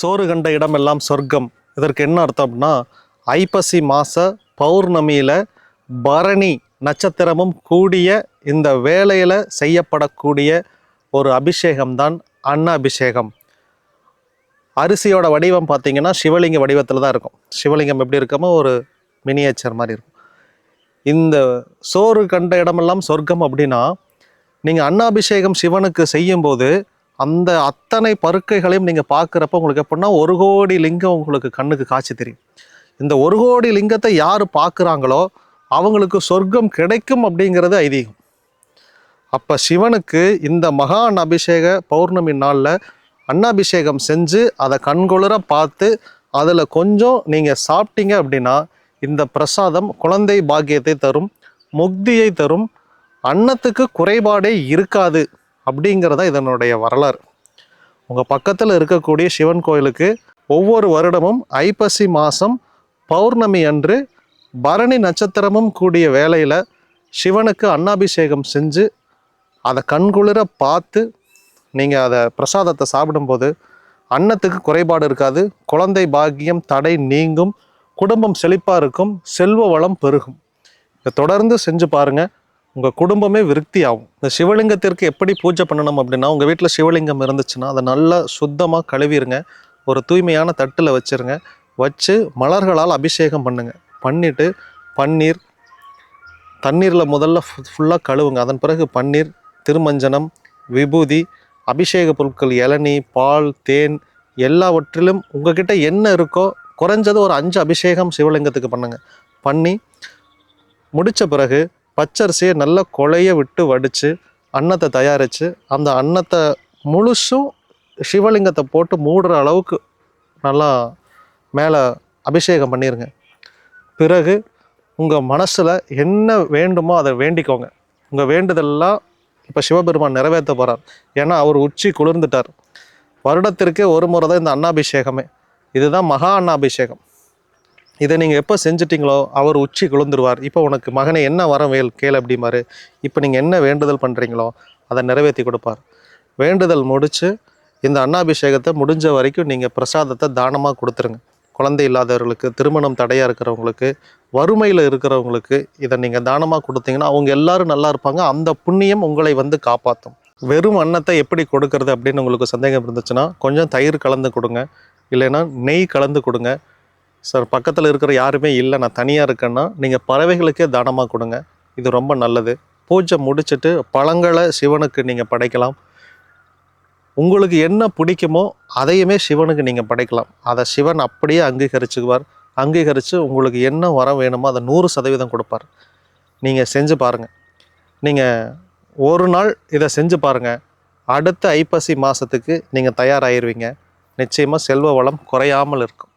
சோறு கண்ட இடமெல்லாம் சொர்க்கம். இதற்கு என்ன அர்த்தம் அப்படின்னா ஐப்பசி மாத பௌர்ணமியில் பரணி நட்சத்திரமும் கூடிய இந்த வேலையில் செய்யப்படக்கூடிய ஒரு அபிஷேகம்தான் அன்ன அபிஷேகம். அரிசியோட வடிவம் பார்த்தீங்கன்னா சிவலிங்க வடிவத்தில் தான் இருக்கும். சிவலிங்கம் எப்படி இருக்கமோ ஒரு மினியேச்சர் மாதிரி இருக்கும். இந்த சோறு கண்ட இடமெல்லாம் சொர்க்கம் அப்படின்னா நீங்கள் அன்னாபிஷேகம் சிவனுக்கு செய்யும்போது அந்த அத்தனை பருக்கைகளையும் நீங்கள் பார்க்குறப்ப உங்களுக்கு எப்படின்னா ஒரு கோடி லிங்கம் உங்களுக்கு கண்ணுக்கு காட்சி தெரியும். இந்த ஒரு கோடி லிங்கத்தை யார் பார்க்குறாங்களோ அவங்களுக்கு சொர்க்கம் கிடைக்கும் அப்படிங்கிறது ஐதீகம். அப்போ சிவனுக்கு இந்த மகான் அபிஷேக பௌர்ணமி நாளில் அன்னாபிஷேகம் செஞ்சு அதை கண்குளிர பார்த்து அதில் கொஞ்சம் நீங்கள் சாப்பிட்டீங்க அப்படின்னா இந்த பிரசாதம் குழந்தை பாக்கியத்தை தரும் முக்தியை தரும். அன்னத்துக்கு குறைபாடே இருக்காது. அப்படிங்கிறதா இதனுடைய வரலாறு. உங்கள் பக்கத்தில் இருக்கக்கூடிய சிவன் கோயிலுக்கு ஒவ்வொரு வருடமும் ஐப்பசி மாதம் பௌர்ணமி அன்று பரணி நட்சத்திரமும் கூடிய வேளையில் சிவனுக்கு அன்னாபிஷேகம் செஞ்சு அதை கண்குளிர பார்த்து நீங்கள் அதை பிரசாதத்தை சாப்பிடும்போது அன்னத்துக்கு குறைபாடு இருக்காது. குழந்தை பாக்கியம் தடை நீங்கும் குடும்பம் செழிப்பாக இருக்கும் செல்வ வளம் பெருகும். இதை தொடர்ந்து செஞ்சு பாருங்கள் உங்கள் குடும்பமே விருத்தி ஆகும் இந்த சிவலிங்கத்திற்கு எப்படி பூஜை பண்ணணும் அப்படின்னா உங்கள் வீட்டில் சிவலிங்கம் இருந்துச்சுன்னா அதை நல்லா சுத்தமாக கழுவிடுங்க ஒரு தூய்மையான தட்டில் வச்சுருங்க. வச்சு மலர்களால் அபிஷேகம் பண்ணுங்கள் பண்ணிவிட்டு பன்னீர் தண்ணீரில் முதல்ல ஃபுல்லாக கழுவுங்க. அதன் பிறகு பன்னீர் திருமஞ்சனம் விபூதி அபிஷேக பொருட்கள் இளநீ பால் தேன் எல்லாவற்றிலும் உங்ககிட்ட என்ன இருக்கோ குறைஞ்சது ஒரு அஞ்சு அபிஷேகம் சிவலிங்கத்துக்கு பண்ணுங்க. பண்ணி முடித்த பிறகு பச்சரிசியை நல்லா கொலைய விட்டு வடித்து அன்னத்தை தயாரித்து அந்த அன்னத்தை முழுசும் சிவலிங்கத்தை போட்டு மூடுற அளவுக்கு நல்லா மேலே அபிஷேகம் பண்ணிடுங்க பிறகு உங்கள் மனசில் என்ன வேண்டுமோ அதை வேண்டிக்கோங்க. உங்கள் வேண்டுதல்லாம் இப்போ சிவபெருமான் நிறைவேற்ற போகிறார் ஏன்னா அவர் உச்சி குளிர்ந்துட்டார். வருடத்திற்கே ஒரு முறை தான் இந்த அன்னாபிஷேகமே. இதுதான் மகா அன்னாபிஷேகம். இதை நீங்கள் எப்போ செஞ்சிட்டிங்களோ அவர் உச்சி குளிர்ந்துருவார் இப்போ உனக்கு மகனை என்ன வரம் வேல் கேள் அப்படிமாரு இப்போ நீங்கள் என்ன வேண்டுதல் பண்ணுறீங்களோ அதை நிறைவேற்றி கொடுப்பார். வேண்டுதல் முடித்து இந்த அன்னாபிஷேகத்தை முடிஞ்ச வரைக்கும் நீங்கள் பிரசாதத்தை தானமாக கொடுத்துருங்க. குழந்தை இல்லாதவர்களுக்கு திருமணம் தடையாக இருக்கிறவங்களுக்கு வறுமையில் இருக்கிறவங்களுக்கு இதை நீங்கள் தானமாக கொடுத்தீங்கன்னா அவங்க எல்லாரும் நல்லா இருப்பாங்க. அந்த புண்ணியம் உங்களை வந்து காப்பாற்றும் வெறும் அன்னத்தை எப்படி கொடுக்கறது அப்படின்னு உங்களுக்கு சந்தேகம் இருந்துச்சுன்னா கொஞ்சம் தயிர் கலந்து கொடுங்க. இல்லைன்னா நெய் கலந்து கொடுங்க. சார் பக்கத்தில் இருக்கிற யாருமே இல்லை. நான் தனியாக இருக்கேன்னா நீங்கள் பறவைகளுக்கே தானமாக கொடுங்க. இது ரொம்ப நல்லது. பூஜை முடிச்சிட்டு பழங்களை சிவனுக்கு நீங்கள் படைக்கலாம். உங்களுக்கு என்ன பிடிக்குமோ அதையுமே சிவனுக்கு நீங்கள் படைக்கலாம். அதை சிவன் அப்படியே அங்கீகரிச்சுக்குவார். அங்கீகரித்து உங்களுக்கு என்ன வரம் வேணுமோ அதை நூறு சதவீதம் கொடுப்பார். நீங்கள் செஞ்சு பாருங்கள் நீங்கள் ஒரு நாள் இதை செஞ்சு பாருங்கள் அடுத்த ஐப்பசி மாதத்துக்கு நீங்கள் தயாராகிருவீங்க நிச்சயமாக செல்வ வளம் குறையாமல் இருக்கும்.